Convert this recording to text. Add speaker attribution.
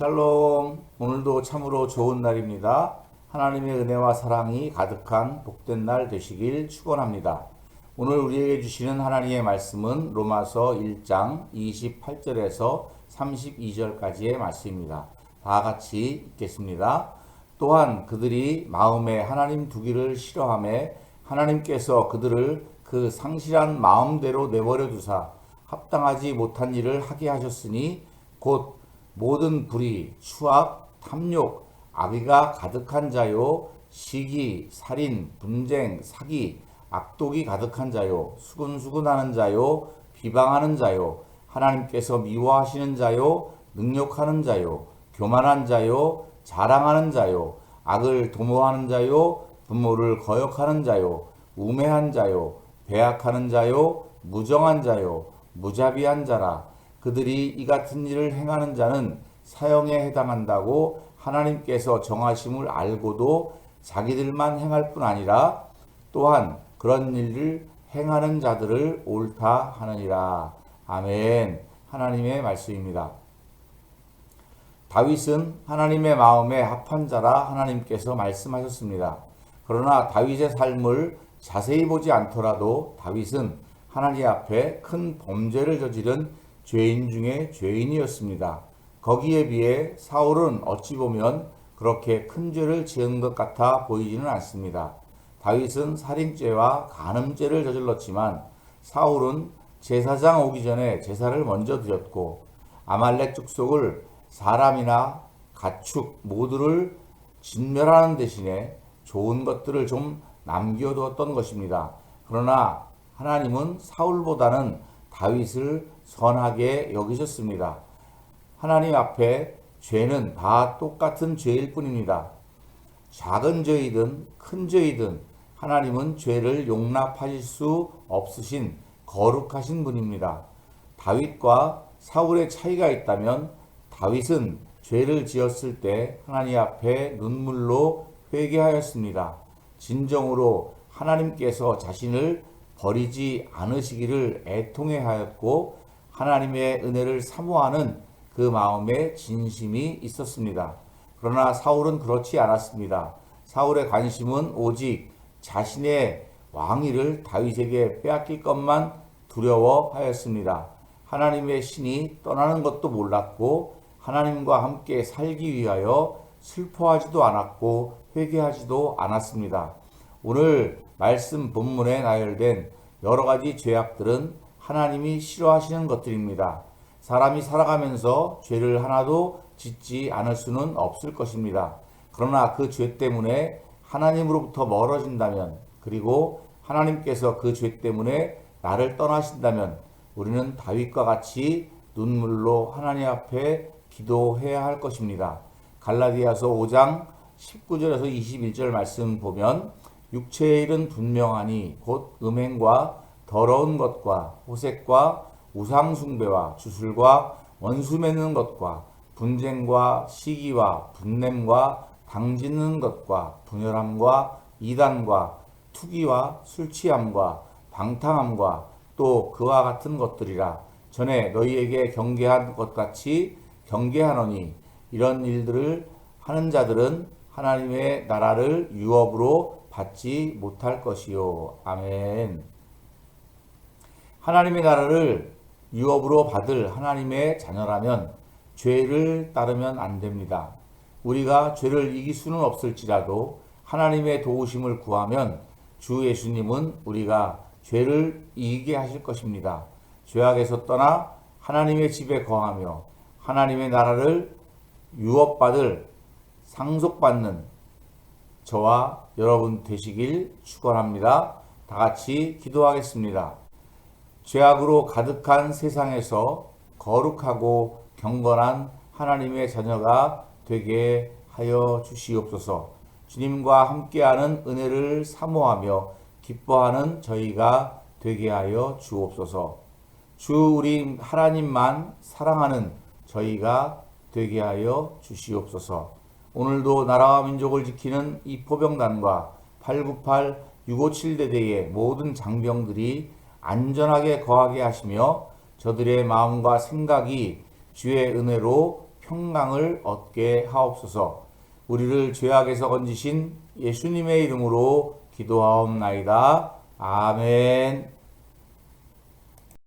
Speaker 1: 샬롬. 오늘도 참으로 좋은 날입니다. 하나님의 은혜와 사랑이 가득한 복된 날 되시길 축원합니다. 오늘 우리에게 주시는 하나님의 말씀은 로마서 1장 28절에서 32절까지의 말씀입니다. 다 같이 읽겠습니다. 또한 그들이 마음에 하나님 두기를 싫어함에 하나님께서 그들을 그 상실한 마음대로 내버려 두사 합당하지 못한 일을 하게 하셨으니 곧 모든 불의, 추악, 탐욕, 악의가 가득한 자요, 시기, 살인, 분쟁, 사기, 악독이 가득한 자요, 수근수근하는 자요, 비방하는 자요, 하나님께서 미워하시는 자요, 능욕하는 자요, 교만한 자요, 자랑하는 자요, 악을 도모하는 자요, 부모를 거역하는 자요, 우매한 자요, 배악하는 자요, 무정한 자요, 무자비한 자라. 그들이 이 같은 일을 행하는 자는 사형에 해당한다고 하나님께서 정하심을 알고도 자기들만 행할 뿐 아니라 또한 그런 일을 행하는 자들을 옳다 하느니라. 아멘. 하나님의 말씀입니다. 다윗은 하나님의 마음에 합한 자라 하나님께서 말씀하셨습니다. 그러나 다윗의 삶을 자세히 보지 않더라도 다윗은 하나님 앞에 큰 범죄를 저지른 죄인 중에 죄인이었습니다. 거기에 비해 사울은 어찌 보면 그렇게 큰 죄를 지은 것 같아 보이지는 않습니다. 다윗은 살인죄와 간음죄를 저질렀지만 사울은 제사장 오기 전에 제사를 먼저 드렸고 아말렉 축속을 사람이나 가축 모두를 진멸하는 대신에 좋은 것들을 좀 남겨두었던 것입니다. 그러나 하나님은 사울보다는 다윗을 선하게 여기셨습니다. 하나님 앞에 죄는 다 똑같은 죄일 뿐입니다. 작은 죄이든 큰 죄이든 하나님은 죄를 용납하실 수 없으신 거룩하신 분입니다. 다윗과 사울의 차이가 있다면 다윗은 죄를 지었을 때 하나님 앞에 눈물로 회개하였습니다. 진정으로 하나님께서 자신을 버리지 않으시기를 애통해 하였고 하나님의 은혜를 사모하는 그 마음에 진심이 있었습니다. 그러나 사울은 그렇지 않았습니다. 사울의 관심은 오직 자신의 왕위를 다윗에게 빼앗길 것만 두려워하였습니다. 하나님의 신이 떠나는 것도 몰랐고 하나님과 함께 살기 위하여 슬퍼하지도 않았고 회개하지도 않았습니다. 오늘 말씀 본문에 나열된 여러 가지 죄악들은 하나님이 싫어하시는 것들입니다. 사람이 살아가면서 죄를 하나도 짓지 않을 수는 없을 것입니다. 그러나 그 죄 때문에 하나님으로부터 멀어진다면 그리고 하나님께서 그 죄 때문에 나를 떠나신다면 우리는 다윗과 같이 눈물로 하나님 앞에 기도해야 할 것입니다. 갈라디아서 5장 19절에서 21절 말씀 보면 육체의 일은 분명하니 곧 음행과 더러운 것과 호색과 우상숭배와 주술과 원수 맺는 것과 분쟁과 시기와 분냄과 당짓는 것과 분열함과 이단과 투기와 술취함과 방탕함과 또 그와 같은 것들이라 전에 너희에게 경계한 것 같이 경계하노니 이런 일들을 하는 자들은 하나님의 나라를 유업으로 받지 못할 것이요. 아멘. 하나님의 나라를 유업으로 받을 하나님의 자녀라면 죄를 따르면 안 됩니다. 우리가 죄를 이길 수는 없을지라도 하나님의 도우심을 구하면 주 예수님은 우리가 죄를 이기게 하실 것입니다. 죄악에서 떠나 하나님의 집에 거하며 하나님의 나라를 유업받을 상속받는 저와 여러분 되시길 축원합니다. 다 같이 기도하겠습니다. 죄악으로 가득한 세상에서 거룩하고 경건한 하나님의 자녀가 되게 하여 주시옵소서. 주님과 함께하는 은혜를 사모하며 기뻐하는 저희가 되게 하여 주옵소서. 주 우리 하나님만 사랑하는 저희가 되게 하여 주시옵소서. 오늘도 나라와 민족을 지키는 이 포병단과 898 657 대대의 모든 장병들이 안전하게 거하게 하시며 저들의 마음과 생각이 주의 은혜로 평강을 얻게 하옵소서. 우리를 죄악에서 건지신 예수님의 이름으로 기도하옵나이다. 아멘.